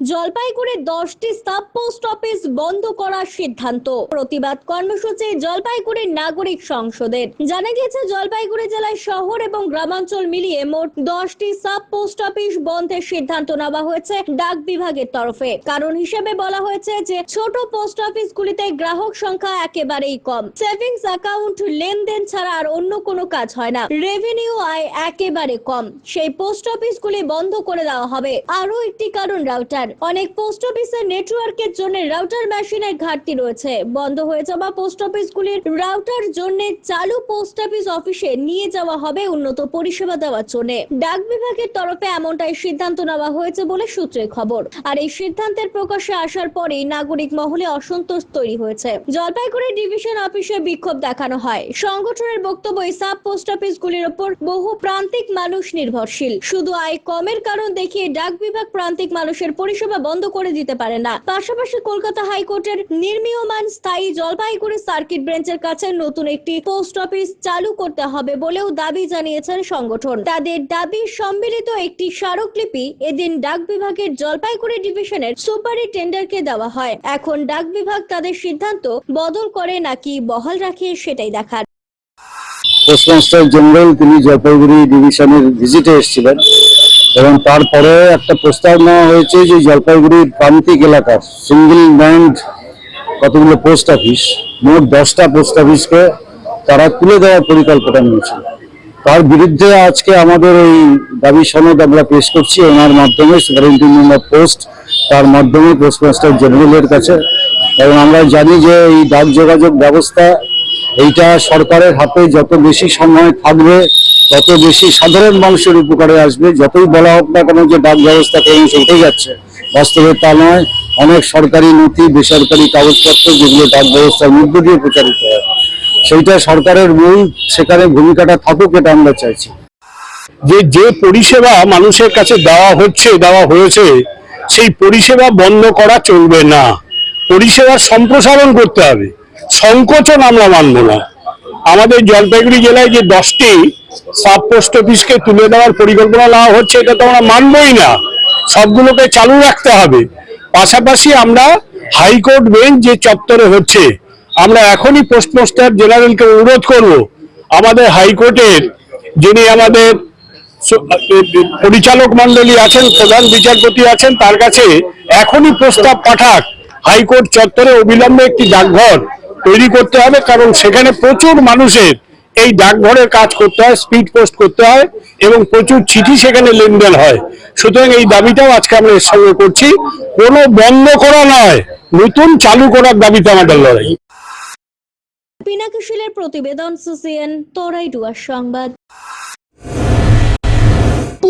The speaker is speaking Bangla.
জলপাইগুড়ি দশটি সাব পোস্ট অফিস বন্ধ করার সিদ্ধান্ত। প্রতিবাদ কর্মসূচি জলপাইগুড়ি নাগরিক সংসদের। জানা গিয়েছে, জলপাইগুড়ি জেলায় শহর এবং গ্রামাঞ্চল মিলিয়ে মোট দশটি সাব পোস্ট অফিস বন্ধের সিদ্ধান্ত নেওয়া হয়েছে ডাক বিভাগের তরফে। কারণ হিসেবে বলা হয়েছে যে, ছোট পোস্ট অফিসগুলিতে গ্রাহক সংখ্যা একেবারেই কম। সেভিংস অ্যাকাউন্ট লেনদেন ছাড়া আর অন্য কোনো কাজ হয় না। রেভিনিউ আয় একেবারে কম। সেই পোস্ট অফিসগুলি বন্ধ করে দেওয়া হবে। আরও একটি কারণ রাউটার। অনেক পোস্ট অফিসের নেটওয়ার্কের জন্য রাউটার মেশিনের ঘাটতি রয়েছে। বন্ধ হয়ে যাওয়া পোস্ট অফিসগুলির রাউটার জন্য চালু পোস্ট অফিস অফিসে নিয়ে যাওয়া হবে উন্নত পরিষেবা দেওয়ার জন্য। ডাক বিভাগের তরফে এমনটাই সিদ্ধান্ত নেওয়া হয়েছে বলে সূত্রে খবর। আর এই সিদ্ধান্তের প্রকাশে আসার পরেই নাগরিক মহলে অসন্তোষ তৈরি হয়েছে। জলপাইগুড়ি ডিভিশন অফিসে বিক্ষোভ দেখানো হয়। সংগঠনের বক্তব্য সাব পোস্ট অফিসগুলির ওপর বহু প্রান্তিক মানুষ নির্ভরশীল। শুধু আয় কমের কারণ দেখিয়ে ডাক বিভাগ প্রান্তিক মানুষের পরিষেবা বন্ধ করে দিতে পারে না। পাশাপাশি কলকাতা হাইকোর্টের নির্মীয়মান স্থায়ী জলপাইগুড়ি সার্কিট বেঞ্চের কাছে নতুন একটি পোস্ট অফিস চালু করতে হবে বলেও দাবি জানিয়েছেন সংগঠন। তাদের দাবি সম্মিলিত একটি স্মারকলিপি এদিন ডাক বিভাগের জলপাইগুড়ি ডিভিশনের সুপারিনটেন্ডারকে দেওয়া হয়। এখন ডাক বিভাগ তাদের সিদ্ধান্ত বদল করে নাকি বহাল রাখে সেটাই দেখার। পোস্টমাস্টার জেনারেল তিনি জলপাইগুড়ি ডিভিশনের ভিজিটে এসেছিলেন। এবং তারপরে একটা প্রস্তাব নেওয়া হয়েছে যে জলপাইগুড়ির প্রান্তিক এলাকার সিঙ্গেল ব্যান্ড কতগুলো পোস্ট অফিস, মোট দশটা পোস্ট অফিসকে তারা তুলে দেওয়ার পরিকল্পনা নিয়েছে। তার বিরুদ্ধে আজকে আমাদের এই দাবি সনদ আমরা পেশ করছি, ওনার মাধ্যমে সুপারিনটেন্ডেন্ট অফ পোস্ট, তার মাধ্যমে পোস্টমাস্টার জেনারেলের কাছে। এবং আমরা জানি যে এই ডাক যোগাযোগ ব্যবস্থা, এইটা সরকারের হাতে যত বেশি সময় থাকবে তত বেশি সাধারণ মানুষের উপকারে আসবে, যতই বলা হোক না কেন যে ডাক ব্যবস্থা ক্রমশ উঠে যাচ্ছে। বাস্তবে তা নয়, অনেক সরকারি নথি, বেসরকারি কাগজপত্র যেগুলো ডাক ব্যবস্থার মধ্য দিয়ে প্রচারিত হয়। সেইটা সরকারের মূল সেখানে ভূমিকাটা থাকুক, এটা আমরা চাইছি। যে যে পরিষেবা মানুষের কাছে দেওয়া হচ্ছে, দেওয়া হয়েছে, সেই পরিষেবা বন্ধ করা চলবে না। পরিষেবার সম্প্রসারণ করতে হবে। সংকোচন আমরা মানব না। আমাদের জলপাইগুড়ি জেলায় যে দশটি সাব পোস্ট অফিসকে তুলে দেওয়ার পরিকল্পনা নেওয়া হচ্ছে, এটা তো আমরা মানবই না। সবগুলোকে চালু রাখতে হবে। পাশাপাশি আমরা হাইকোর্ট বেঞ্চ যে চত্বরে হচ্ছে, আমরা এখনই পোস্টমাস্টার জেনারেলকে অনুরোধ করব, আমাদের হাইকোর্টের যিনি আমাদের পরিচালক মন্ডলী আছেন, প্রধান বিচারপতি আছেন, তার কাছে এখনই প্রস্তাব পাঠাক, হাইকোর্ট চত্বরে অবিলম্বে একটি ডাকঘর তৈরি করতে হবে, কারণ সেখানে প্রচুর মানুষের এই ডাকঘরের কাজ করতে হয় স্পিড পোস্ট করতে হয় এবং প্রচুর চিঠি সেখানে লেনদেন হয়। সুতরাং এই দাবিটাও আজকে আমরা এর সঙ্গে করছি। কোনো বন্ধ করা নয়, নতুন চালু করার দাবিতে আমাদের লড়াই। পিনাকিশিলের প্রতিবেদন সুসিএন তোরাই ডুয়ার সংবাদ।